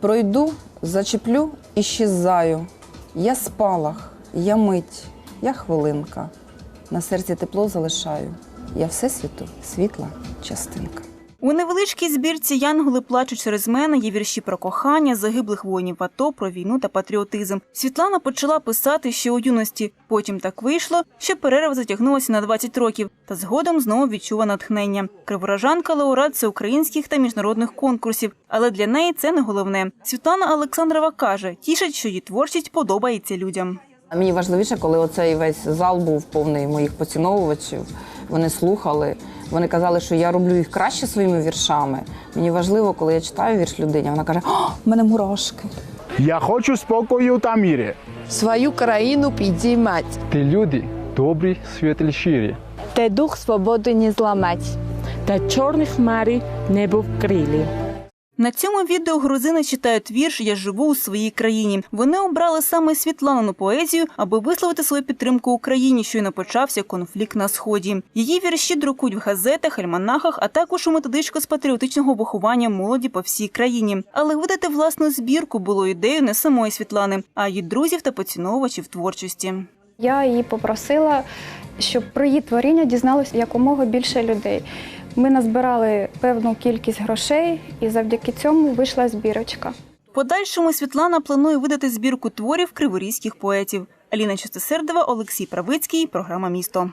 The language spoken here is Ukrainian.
Пройду, зачеплю і щезаю. Я спалах, я мить, я хвилинка. На серці тепло залишаю. Я всесвіту світла частинка. У невеличкій збірці Янголи плачуть через мене є вірші про кохання, загиблих воїнів АТО, про війну та патріотизм. Світлана почала писати ще у юності. Потім так вийшло, що перерва затягнулася на 20 років, та згодом знову відчула натхнення. Криворожанка лауреат всеукраїнських та міжнародних конкурсів, але для неї це не головне. Світлана Олександрова каже, тішить, що її творчість подобається людям. Мені важливіше, коли оцей весь зал був повний моїх поціновувачів. Вони слухали. Вони казали, що я роблю їх краще своїми віршами. Мені важливо, коли я читаю вірш людині, вона каже: О, в мене мурашки. Я хочу спокою та мірі. свою країну підіймать, Ти люди добрі, світлі, щирі. Те дух свободи не зламать, та чорних хмарі небо вкрилі. На цьому відео грузини читають вірш Я живу у своїй країні. Вони обрали саме Світлану поезію, аби висловити свою підтримку Україні, щойно почався конфлікт на сході. Її вірші друкують в газетах, альманахах, а також у методичку з патріотичного виховання молоді по всій країні. Але видати власну збірку було ідеєю не самої Світлани, а її друзів та поціновувачів творчості. Я її попросила, щоб про її творіння дізналося якомога більше людей. Ми назбирали певну кількість грошей, і завдяки цьому вийшла збірочка. Подальшому Світлана планує видати збірку творів криворізьких поетів. Аліна Чистосердова, Олексій Правицький. Програма Місто.